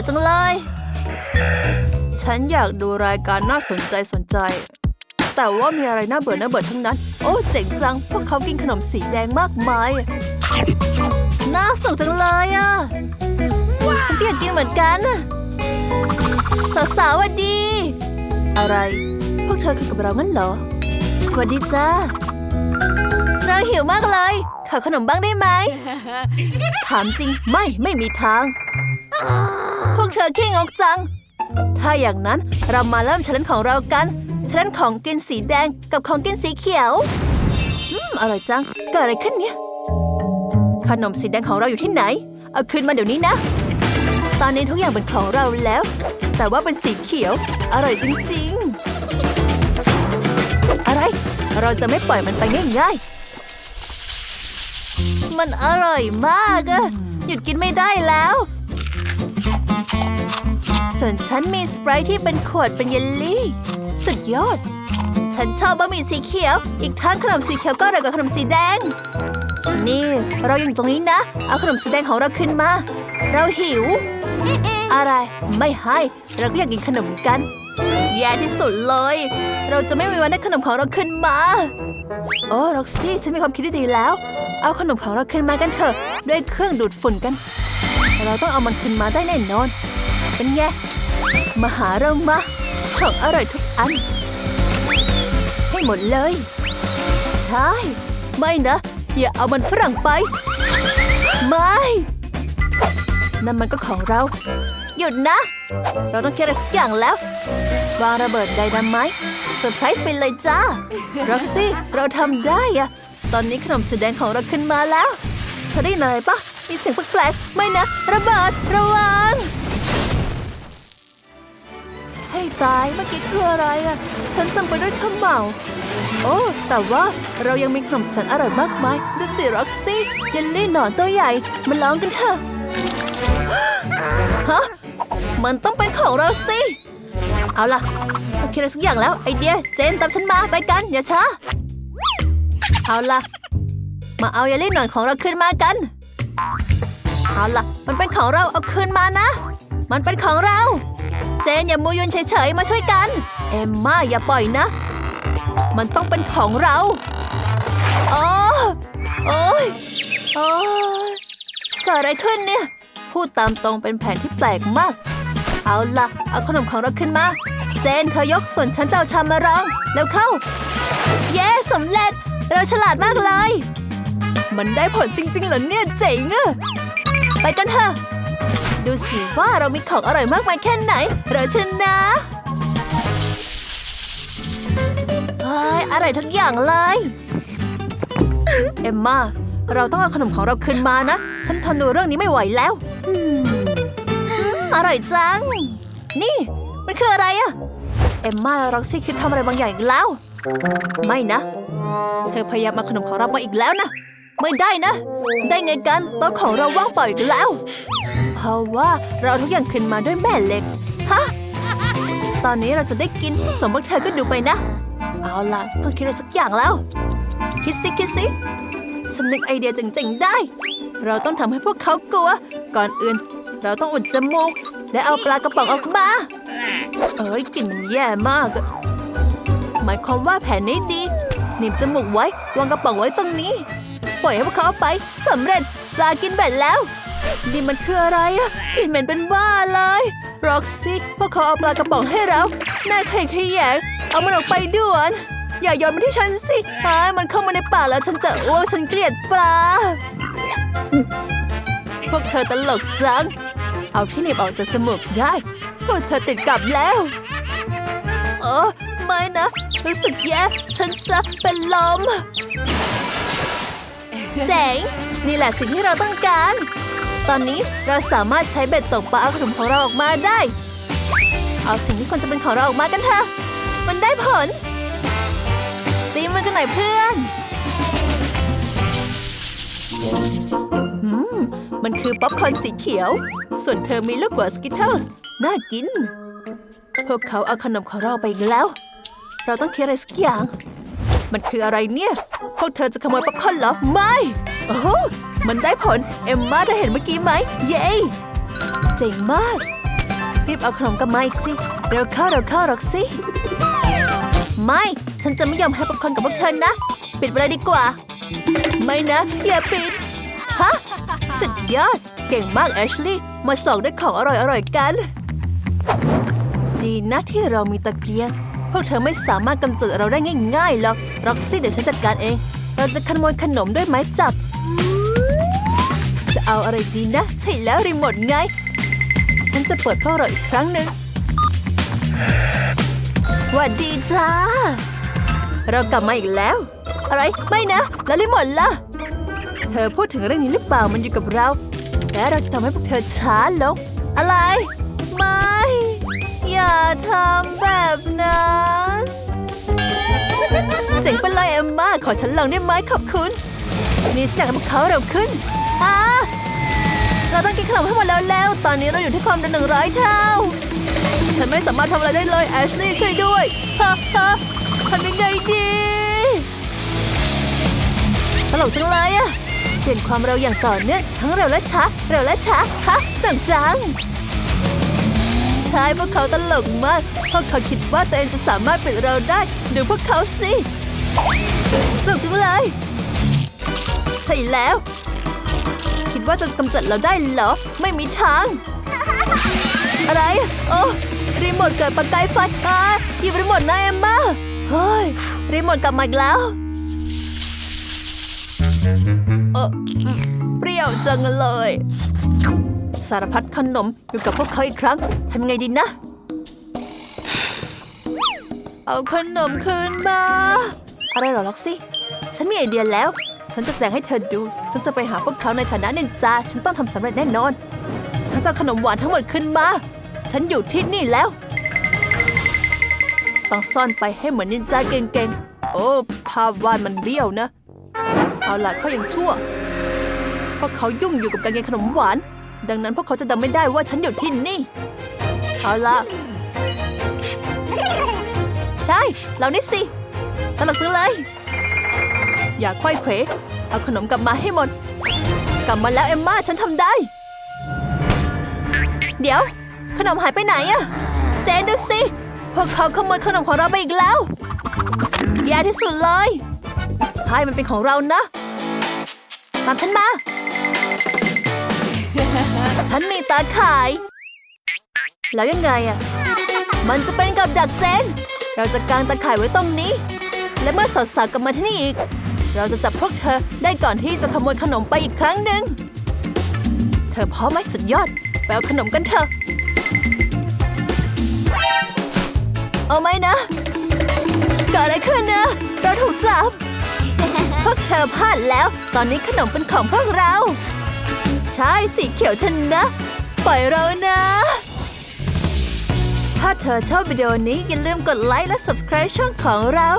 อจังเลย ฉันอยากดูรายการน่าสนใจสนใจ แต่ว่ามีอะไรน่าเบื่อน่าเบื่อทั้งนั้น โอ้เจ๋งจัง พวกเขากินขนมสีแดงมากมาย น่าสนุกจังเลยอะฉันก็อยากกินเหมือนกันน่ะสาวๆสวัสดี อะไร พวกเธอคือกับเรางั้นเหรอสวัสดีจ้าเราหิวมากเลย ขอขนมบ้างได้ไหม ถามจริงไม่ไม่มีทาง พวกเธอขี้งกจัง ถ้าอย่างนั้นเรามาเริ่มชเลนของเรากันชเลนของกินสีแดงกับของกินสีเขียว อืม อร่อยจัง เกิดอะไรขึ้นเนี่ย ขนมสีแดงของเราอยู่ที่ไหน เอาคืนมาเดี๋ยวนี้นะ ตอนนี้ทุกอย่างเป็นของเราแล้ว แต่ว่าเป็นสีเขียว อร่อยจริง ๆ อะไร เราจะไม่ปล่อยมันไปง่ายๆ มันอร่อยมากอะหยุดกินไม่ได้แล้ว ส่วนฉันมีสไปร์ที่เป็นขวดเป็นเยลลี่ สุดยอด ฉันชอบบะหมี่สีเขียว อีกทั้งขนมสีเขียวก็อร่อยกว่าขนมสีแดง นี่ เราอยู่ตรงนี้นะ เอาขนมสีแดงของเราขึ้นมา เราหิว อะไร ไม่ให้ เราก็อยากกินขนมกัน แย่ที่สุดเลย เราจะไม่มีวันได้ขนมของเราขึ้นมา โอ้ร็อกซี่ ฉันมีความคิดที่ดีแล้ว เอาขนมของเราขึ้นมากันเถอะ ด้วยเครื่องดูดฝุ่นกัน เราต้องเอามันขึ้นมาได้แน่นอน เป็นไง มาหาเรามา ของอร่อยทุกอัน ให้หมดเลย ใช่ ไม่นะ อย่าเอามันฝรั่งไป ไม่ นั่นมันก็ของเรา หยุดนะ เราต้องคิดอะไรสักอย่างแล้ว วางระเบิดไดนาไมต์เซอร์ไพรส์ไปเลยจ้าร็อกซี่ เราทำได้อะตอนนี้ขนมสีแดงของเราขึ้นมาแล้วเธอได้ยินอะไรปะมีเสียงแปลกๆไม่นะ ระเบิดระวัง ให้ตายเมื่อกี้คืออะไรอะฉันเต็มไปด้วยข้าวเหมาโอ้ แต่ว่าเรายังมีขนมแสนอร่อยมากมายดูสิร็อกซี่เยลลี่หนอนตัวใหญ่ มาลองกันเถอะฮะมันต้องเป็นของเราสิ เอาล่ะโอเคอะไรสักอย่างแล้วไอเดีย เจนตามฉันมาไปกัน อย่าช้า เอาล่ะ มาเอาเยลลี่หนอนของเราขึ้นมากัน เอาล่ะ มันเป็นของเราเอาคืนมานะ มันเป็นของเรา เจนอย่ามูยุนเฉยๆ มาช่วยกัน เอมมาอย่าปล่อยนะ มันต้องเป็นของเราโอ้โอ้ยโอ้ยเกิดอะไรขึ้นเนี่ย พูดตามตรงเป็นแผนที่แปลกมาก เอาล่ะเอาขนมของเราขึ้นมา เจนเธอยกส่วนฉันเจะเอาชามมารอง แล้วเข้า เย้สำเร็จ เราฉลาดมากเลย มันได้ผลจริงๆเหรอเนี่ยเจ๋งอะไปกันเถอะ ดูสิว่าเรามีของอร่อยมากมายแค่ไหน เราชนะเฮ้ยอร่อยทุกอย่างเลย เอมมาเราต้องเอาขนมของเราคืนมานะ ฉันทนดูเรื่องนี้ไม่ไหวแล้วอร่อยจัง นี่ มันคืออะไรอะเอมมาร็อกซี่คิดทำอะไรบางอย่างอีกแล้ว ไม่นะ เธอพยายามเอาขนมของเรามาอีกแล้วนะ ไม่ได้นะ ได้ไงกันโต๊ะของเราว่างเปล่าอีกแล้ว เพราะว่าเราทุกอย่างขึ้นมาด้วยแม่เหล็ก ฮะ ตอนนี้เราจะได้กินสมมติเธอก็ดูไปนะ เอาล่ะต้องคิดอะไรสักอย่างแล้ว คิดสิคิดสิฉันนึกไอเดียเจ๋งๆได้ เราต้องทำให้พวกเขากลัว ก่อนอื่น เราต้องอุดจมูก และเอาปลากระป๋องออกมา เอ้ยกลิ่นมันแย่มาก หมายความว่าแผนนี้ดีหนีบจมูกไว้ วางกระป๋องไว้ตรงนี้ ปล่อยให้พวกเขาเอาไปสำเร็จปลากินแบตแล้ว นี่มันคืออะไรอะกลิ่นเหม็นเป็นบ้าเลยร็อกซี่พวกเขาเอาปลากระป๋องให้เราน่าขยขยงเอามันออกไปด่วน อย่าโยนมาที่ฉันสิไอ้มันเข้ามาในปากแล้วฉันจะอ้วกฉันเกลียดปลา พวกเธอตลกจัง เอาที่หนีบออกจากจมูกได้ พวกเธอติดกับแล้วเออไม่นะ รู้สึกแย่ฉันจะเป็นลมเจ๋งนี่แหละสิ่งที่เราต้องการ ตอนนี้เราสามารถใช้เบ็ดตกปลาขนมของเราออกมาได้ เอาสิ่งที่ควรจะเป็นของเราออกมากันเถอะ มันได้ผล ตีมือกันหน่อยเพื่อนอืมมันคือป๊อปคอร์นสีเขียว ส่วนเธอมีลูกหัวสกิทเทิลส์น่ากิน พวกเขาเอาขนมของเราไปอีกแล้ว เราต้องคิดอะไรสักอย่าง มันคืออะไรเนี่ย พวกเธอจะขโมยป๊อปคอร์นเหรอ ไม่ โอ้ มันได้ผล เอ็มมาได้เห็นเมื่อกี้ไหม เย้เจ๋งมาก รีบเอาขนมกับมาอีกสิ เร็วเข้าเร็วเข้าหรอกสิไม่ ฉันจะไม่ยอมให้ป๊อปคอร์นกับพวกเธอนะ ปิดไปเลยดีกว่า ไม่นะ อย่าปิด ฮะ สุดยอด เก่งมากแอชลีย์มาส่องด้วยของอร่อยๆกัน ดีนะที่เรามีตะเกียง พวกเธอไม่สามารถกำจัดเราได้ง่ายๆหรอก ร็อกซี่เดี๋ยวฉันจัดการเอง เราจะขโมยขนมด้วยไม้จับ จะเอาอะไรดีนะ ใช่แล้วรีโมทไง ฉันจะเปิดพวกเราอีกครั้งหนึ่งหวัดดีจ้า เรากลับมาอีกแล้ว อะไรไม่นะ แล้วรีโมทล่ะ เธอพูดถึงเรื่องนี้หรือเปล่ามันอยู่กับเรา และเราจะทำให้พวกเธอช้าลง อะไร ไม่ อย่าทำแบบนั้นเจ๋งไปเลยเอมมาขอฉันลองได้ไหมขอบคุณ นี่ฉันอยากให้พวกเขาเร็วขึ้น อ่าเราต้องกินขนมให้หมดแล้วแล้ว ตอนนี้เราอยู่ที่ความดันหนึ่งร้อยเท่า ฉันไม่สามารถทำอะไรได้เลยแอชลีย์ช่วยด้วยฮะฮะทำยังไงดีตลกจังเลยอะเปลี่ยนความเร็วอย่างต่อเนื่องทั้งเร็วและช้าเร็วและช้าฮะสนุกจังใช่พวกเขาตลกมากพวกเขาคิดว่าตัวเองจะสามารถเป็นเราได้ดูพวกเขาสิสนุกจังเลยใช่แล้ว คิดว่าจะกำจัดเราได้เหรอ ไม่มีทาง อะไร โอ้รีโมทเกิดประกายไฟอ่าหยิบรีโมทนะเอมมาเฮ้ยรีโมทกลับมาอีกแล้วเอออืมเปรี้ยวจังเลย สารพัดขนมอยู่กับพวกเขาอีกครั้งทำยังไงดีนะ เอาขนมคืนมา อะไรเหรอล็อกซี่ ฉันมีไอเดียแล้ว ฉันจะแสดงให้เธอดู ฉันจะไปหาพวกเขาในฐานะนินจา ฉันต้องทำสำเร็จแน่นอน ฉันจะเอาขนมหวานทั้งหมดขึ้นมา ฉันอยู่ที่นี่แล้ว ต้องซ่อนไปให้เหมือนนินจาเก่งๆ โอ้ภาพวาดมันเบี้ยวนะ เอาล่ะเขายังชั่วเพราะเขายุ่งอยู่กับการกินขนมหวาน ดังนั้นพวกเขาจะจำไม่ได้ว่าฉันอยู่ที่นี่ เอาล่ะ ใช่ เรานี่สิ ตลกจังเลย อย่าค่อยเขวเอาขนมกลับมาให้หมด กลับมาแล้วเอมมาฉันทำได้ เดี๋ยว ขนมหายไปไหนอะเจนดูสิ พวกเขาขโมยขนมของเราไปอีกแล้ว แย่ที่สุดเลย ใช่มันเป็นของเรานะ ตามฉันมา ฉันมีตาข่าย แล้วยังไงอะมันจะเป็นกับดักเจน เราจะกางตาข่ายไว้ตรงนี้ และเมื่อสาวๆกลับมาที่นี่อีก เราจะจับพวกเธอได้ก่อนที่จะขโมยขนมไปอีกครั้งหนึ่ง เธอพร้อมไหมสุดยอดไปเอาขนมกันเถอะ เอาไหมนะเกิดอะไรขึ้นนะ เราถูกจับ พวกเธอพลาดแล้ว ตอนนี้ขนมเป็นของพวกเรา ใช่สีเขียวชนะปล่อยเรานะ ถ้าเธอชอบวิดีโอนี้อย่าลืมกดไลค์และ subscribe ช่องของเรา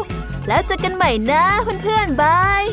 แล้วเจอกันใหม่นะเพื่อนๆบาย